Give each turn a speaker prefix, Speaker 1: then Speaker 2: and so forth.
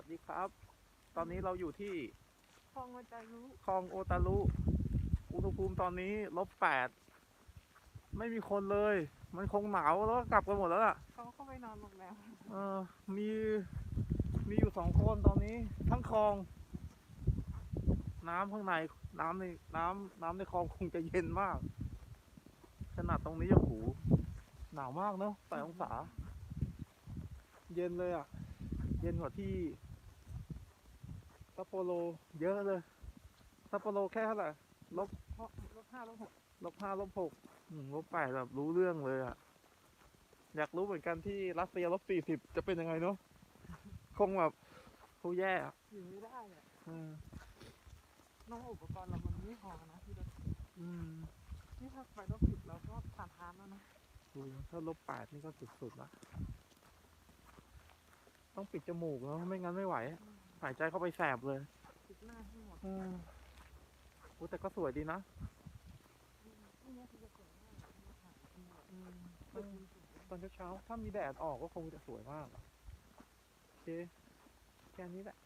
Speaker 1: วัสดีครับ ตอนนี้เราอยู่ที่
Speaker 2: คลองมาจารู้
Speaker 1: คลองโอตารุอุณหภูมิตอนนี้ลบแปดไม่มีคนเลย มันคงหนาวแล้วก็กลับกันหมดแล้วล่ะ
Speaker 2: เขาเข้าไปนอนโรงแรม
Speaker 1: เออมีมีอยู่สองคนตอนนี้ ทั้งคลอง น้ำข้างในน้ำในน้ำน้ำในคลองคงจะเย็นมาก ขนาดตรงนี้ยังหูหนาวมากเนอะแปดองศา เย็นเลยอะ เย็นกว่าที่ ซัปโปโรเยอะเลยซัปโปโรแค่เท่าไหร่ลบ
Speaker 2: เพราะลบห้าลบหก
Speaker 1: ลบห้าลบหกอืมลบแปดแบบรู้เรื่องเลยอะ อยากรู้เหมือนกันที่รัสเซียลบสี่สิบจะเป็นยังไงเนาะคงแบบเขาแย่อะ
Speaker 2: อยู่ไม่ได้อะ
Speaker 1: อืม
Speaker 2: น้องอุปกรณ์เรามันไม่พอนะที่จะ
Speaker 1: อืม
Speaker 2: นี่ถ้าไฟลบสิบเราก็ผ่านทานแล้วนะ
Speaker 1: ดูถ้าลบแปดนี่ก็สุดๆละต้องปิดจมูกแล้วไม่งั้นไม่ไหว หายใจเข้าไปแสบเลย
Speaker 2: ปิดหน้าให้หมด
Speaker 1: อืมโอ้แต่ก็สวยดีนะ
Speaker 2: พรุ่งนี้คือจะสวยมากมาถ่ายที่แบบ
Speaker 1: อืม
Speaker 2: ตึกมันสวย
Speaker 1: ตอนเช้าๆถ้ามีแดดออกก็คงจะสวยมากโอเค แค่นี้แหละ